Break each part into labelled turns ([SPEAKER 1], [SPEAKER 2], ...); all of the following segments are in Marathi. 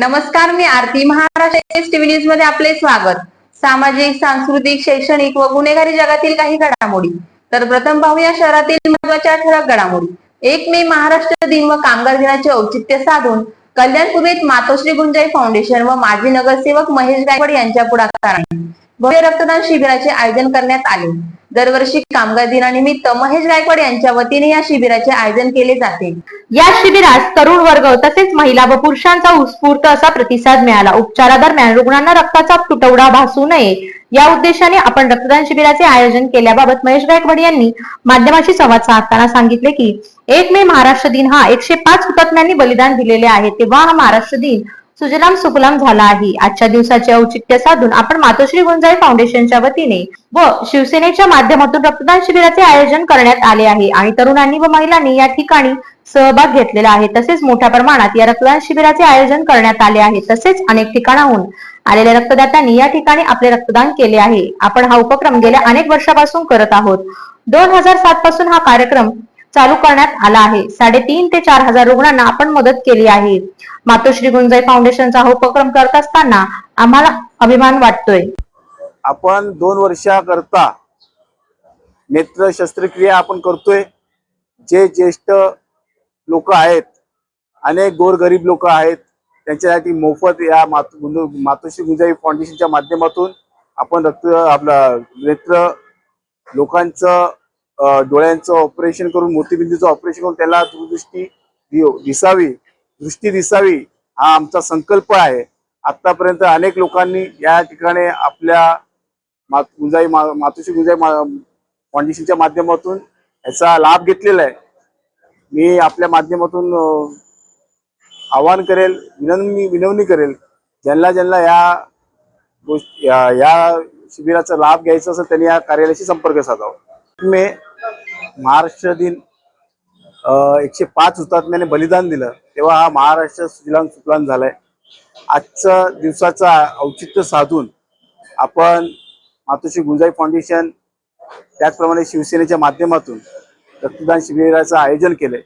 [SPEAKER 1] नमस्कार मी आरती महाराष्ट्र टीव्ही न्यूजमध्ये आपले स्वागत. सामाजिक सांस्कृतिक शैक्षणिक व गुन्हेगारी जगातील काही घडामोडी. तर प्रथम पाहूया शहरातील महत्त्वाच्या ठळक घडामोडी. एक मे महाराष्ट्र दिन व कामगार दिनाचे औचित्य साधून कल्याणपुरीत मातोश्री गुंजाई फाउंडेशन व माजी नगरसेवक महेश गायकवाड यांच्या पुढाकाराने भव्य रक्तदान शिबिराचे आयोजन करण्यात आले. दरवर्षी कामगार दिनानिमित्त महेश गायकवाड यांच्या वतीने या शिबिराचे आयोजन केले जाते.
[SPEAKER 2] या शिबिरास तरुण वर्ग तसेच महिला व पुरुषांचा उत्स्फूर्त असा प्रतिसाद मिळाला. उपचारादरम्यान रुग्णांना रक्ताचा तुटवडा भासू नये या उद्देशाने आपण रक्तदान शिबिराचे आयोजन केल्याबाबत महेश गायकवाड यांनी माध्यमाशी संवाद साधताना सांगितले की एक मे महाराष्ट्र दिन हा एकशे पाच हुतात्म्यांनी बलिदान दिलेले आहे. तेव्हा हा महाराष्ट्र दिन सुजलाम सुफलाम झाला आहे. आजच्या दिवसाचे औचित्य साधून आपण मातोश्री गुंजाई फाउंडेशनच्या वतीने व शिवसेनेच्या माध्यमातून रक्तदान शिबिराचे आयोजन करण्यात आले आहे. आणि तरुणांनी व महिलांनी या ठिकाणी सहभाग घेतलेला आहे. तसेच मोठ्या प्रमाणात या रक्तदान शिबिराचे आयोजन करण्यात आले आहे. तसेच अनेक ठिकाणाहून आलेल्या रक्तदात्यांनी या ठिकाणी आपले रक्तदान केले आहे. आपण हा उपक्रम गेल्या अनेक वर्षापासून करत आहोत. दोन हजार सात पासून हा कार्यक्रम चालू करण्यात आला आहे. साडेतीन ते चार हजार रुग्णांना आपण मदत केली आहे. मातोश्री गुंजाई फाउंडेशनचा हा उपक्रम करत असताना आम्हाला अभिमान वाटतोय.
[SPEAKER 3] आपण दोन वर्षाकरता नेत्र शस्त्रक्रिया आपण करतोय. जे ज्येष्ठ लोक आहेत अनेक गोरगरीब लोक आहेत त्यांच्यासाठी मोफत या मातु मातोश्री गुंजाई फाउंडेशनच्या माध्यमातून आपण रक्त आपलं नेत्र लोकांचं डोळ्यांचं ऑपरेशन करून मोतीबिंदूचं ऑपरेशन करून त्याला दूरदृष्टी दिसावी दृष्टी दिसावी हा आमचा संकल्प आहे. आतापर्यंत अनेक लोकांनी या ठिकाणी आपल्या मात गुंजाई मा- मातोश्री गुंजाई मा- फाउंडेशनच्या माध्यमातून याचा लाभ घेतलेला आहे. मी आपल्या माध्यमातून आवाहन करेल विनवणी विनवणी करेल ज्यांना ज्यांना या गोष्ट या या शिबिराचा लाभ घ्यायचा असेल त्यांनी या कार्यालयाशी संपर्क साधावा. मे महाराष्ट्र दिन एकशे पाच हुतात्म्याने बलिदान दिलं तेव्हा हा महाराष्ट्र सुजलाम सुफलाम झालाय. आजच्या दिवसाचा औचित्य साधून आपण मातोश्री गुंजाई फाउंडेशन त्याचप्रमाणे शिवसेनेच्या माध्यमातून रक्तदान शिबिराचं आयोजन केलंय.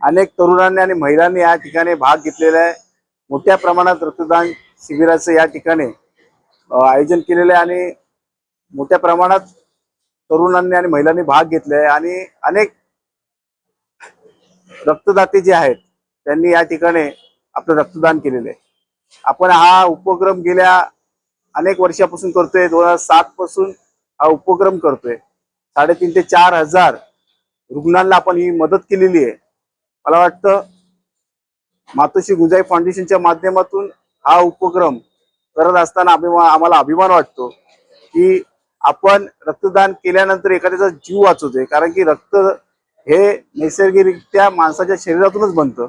[SPEAKER 3] अनेक तरुणांनी आणि महिलांनी या ठिकाणी भाग घेतलेला आहे. मोठ्या प्रमाणात रक्तदान शिबिराचं या ठिकाणी आयोजन केलेलं आहे आणि मोठ्या प्रमाणात तरुणांनी आणि महिलांनी भाग घेतलाय आणि अनेक रक्तदाते जे आहेत त्यांनी या ठिकाणी आपलं रक्तदान केलेलं आहे. आपण हा उपक्रम गेल्या अनेक वर्षापासून करतोय. दोन हजार सात पासून हा उपक्रम करतोय. साडेतीन ते चार हजार रुग्णांना आपण ही मदत केलेली आहे. मला वाटतं मातोश्री गुंजाई फाउंडेशनच्या माध्यमातून हा उपक्रम करत असताना अभिमान आम्हाला अभिमान वाटतो की आपण रक्तदान केल्यानंतर एखाद्याचा जीव वाचवतोय कारण की रक्त हे नैसर्गिकरित्या माणसाच्या शरीरातूनच बनतं.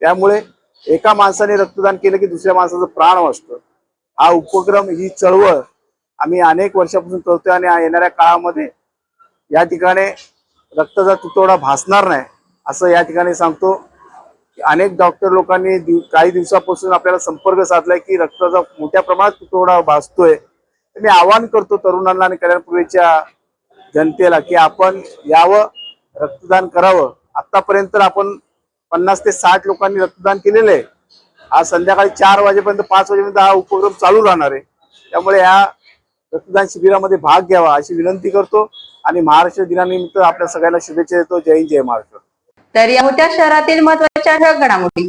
[SPEAKER 3] त्यामुळे एका माणसाने रक्तदान केलं की दुसऱ्या माणसाचं प्राण वाचतो. हा उपक्रम ही चळवळ आम्ही अनेक वर्षापासून करतोय आणि येणाऱ्या काळामध्ये या ठिकाणी रक्ताचा तुटवडा भासणार नाही असं या ठिकाणी सांगतो. अनेक डॉक्टर लोकांनी दिव- काही दिवसापासून आपल्याला संपर्क साधलाय की रक्ताचा मोठ्या प्रमाणात तुटवडा भासतोय. मी आवाहन करतो तरुणांना आणि कल्याणपूर्वीच्या जनतेला की आपण यावं रक्तदान करावं. आतापर्यंत आपण पन्नास ते साठ लोकांनी रक्तदान केलेलं आहे. आज संध्याकाळी चार वाजेपर्यंत पाच वाजेपर्यंत हा उपक्रम चालू राहणार आहे. त्यामुळे या रक्तदान शिबिरामध्ये भाग घ्यावा अशी विनंती करतो आणि महाराष्ट्र दिनानिमित्त आपल्या सगळ्यांना शुभेच्छा देतो. जय हिंद जय महाराष्ट्र.
[SPEAKER 1] तर या होत्या शहरातील महत्त्वाच्या घडामोडी.